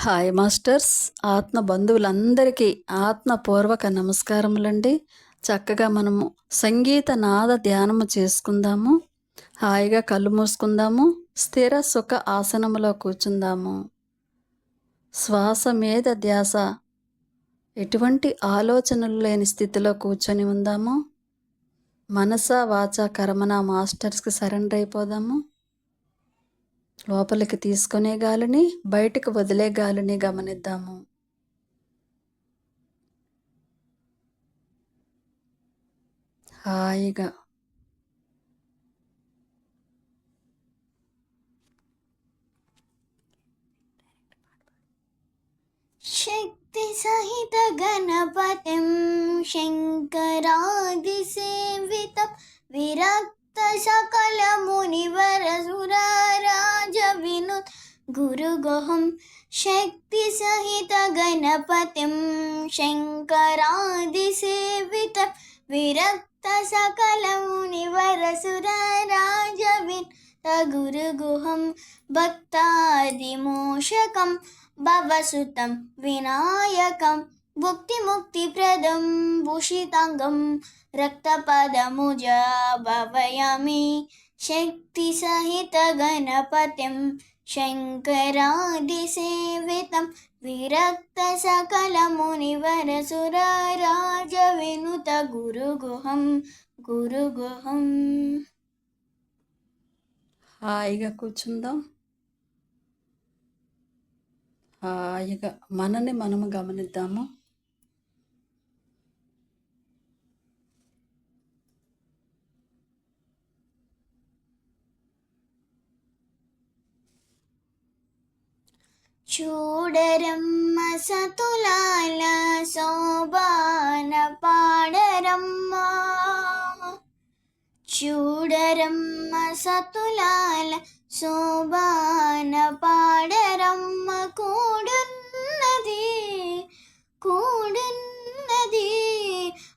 Hi masters. ఆత్మ బంధువులందరికీ ఆత్మపూర్వక నమస్కారములండి. చక్కగా మనము సంగీత నాద ధ్యానము చేసుకుందాము. హాయిగా కళ్ళు మూసుకుందాము. స్థిర సుఖ ఆసనములో కూర్చుందాము. శ్వాస మీద ధ్యాస. ఎటువంటి ఆలోచనలు లేని స్థితిలో కూర్చొని ఉందాము. మనస వాచ కర్మన మాస్టర్స్కి సరెండర్ అయిపోదాము. లోపలికి తీసుకునే గాలిని బయటకు వదిలే గాలిని గమనిద్దాము. హాయిగా. శక్తి సహిత గణపతిం శంకరాది సేవితం. విరక్త సకల మునివరసు వినుత్ గురుగోహం శక్తి సహిత గణపతిం శంకరాదిసేవితం విరక్త సకల మునివర సురారాజ వినుత గురుగుహం భక్తాదిమోషకం శంకరాది సేవితం శంకరాదిసేవితం విరక్త సకల మునివర వినుత గురుగుహం గురుగుహం. హాయిగా కూర్చుందాం. హాయిగా మనని మనము గమనిద్దాము. చూడరమ్మ సతులాల శోభాన పాడరమ్మ చూడరమ్మ సతులాల శోభాన పాడరమ్మ కూడున్నది కూడున్నది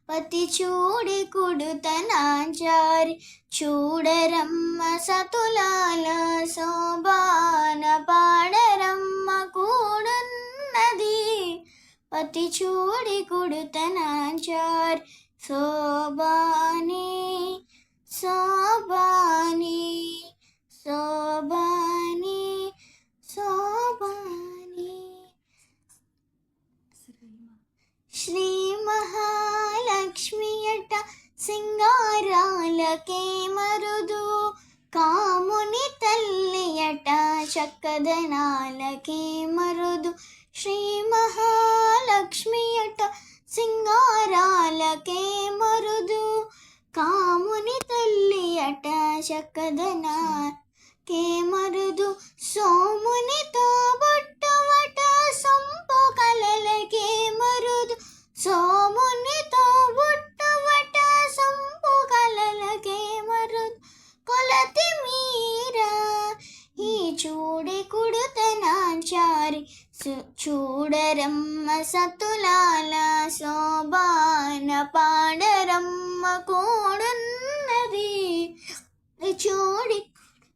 పతి చూడి కుడుతనాచారి చూడరమ్మ సతులాల శోభాన పతి చూడి కుడుతనాచారి. శోభాని శోభాని శోభాని శోభాని శ్రీ మహాలక్ష్మియట సింగారాలకే మరుదు కాముని తల్లియట చక్కదనాలకే మరుదు శ్రీ మహా తల్లియట కే మరుదు సోముని బొట్టవట సొంపు కలలకే మరుదు సోముని బుట్టవట సొంపు కలలకే మరుదు కొలతి మీరా. ఈ చూడి కుడుతనాచారి సు- చూడరమ్మ సతులాల శోభాన పాడరమ్మ చూడి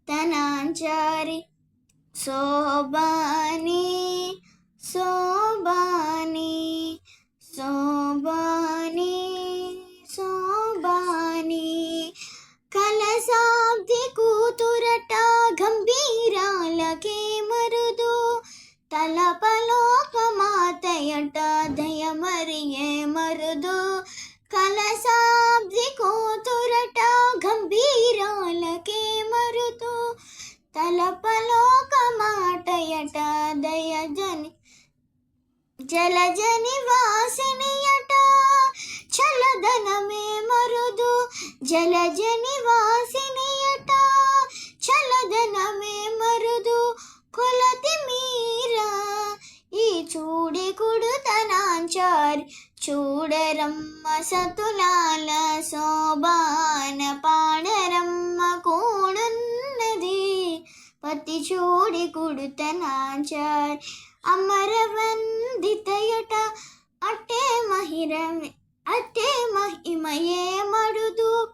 తనాచారి శోభాని శోభాని తలపలోక మాటయట దయజని జలజని వాసినియట చలదనమే మరుదు జలజని వాసినియట చలదనమే మరుదు కొలతి మీరా ఈ చూడి కుడుతనాచారి చూడరమ్మ సతులాల శోభాన పాడరమ్మ కూడున్నది. పతి చూడి కుడుతనాచారి అమరవందితయట అట్టే మహిరమే అట్టే మహిమయే మడుదు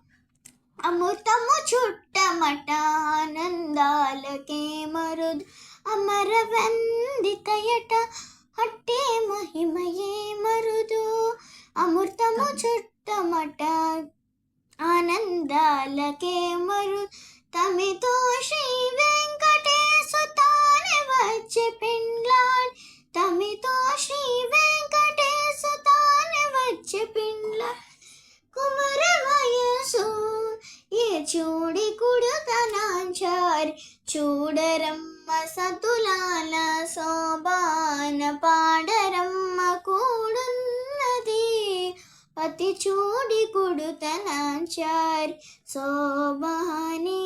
అమృతము చుట్టమట ఆనందాలకే మరుదు. అమరవందిత లేకయట అట్టే మహిమయే మరుదు. అమృతము చుట్టమట ఆనందాలకే మరు తమితో శ్రీ వచ్చే పిండ్లాడ్ తమితో శ్రీ వెంకటేశు తానే వచ్చే పిండ్లాడ్ కుమర వయసు ఏ చూడి కుడుతనాచారి చూడరమ్మ సతులాల శోభాన పాడరమ్మ కూడున్నది పతి చూడి కుడుతనాచారి శోభాని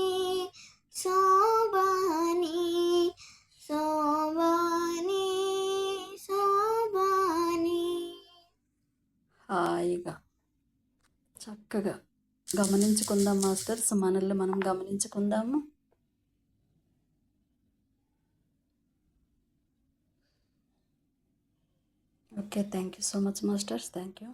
శోభాని శోభాని చక్కగా గమనించుకుందాం మాస్టర్స్ మనల్ని మనం గమనించుకుందాము. Okay thank you so much masters. Thank you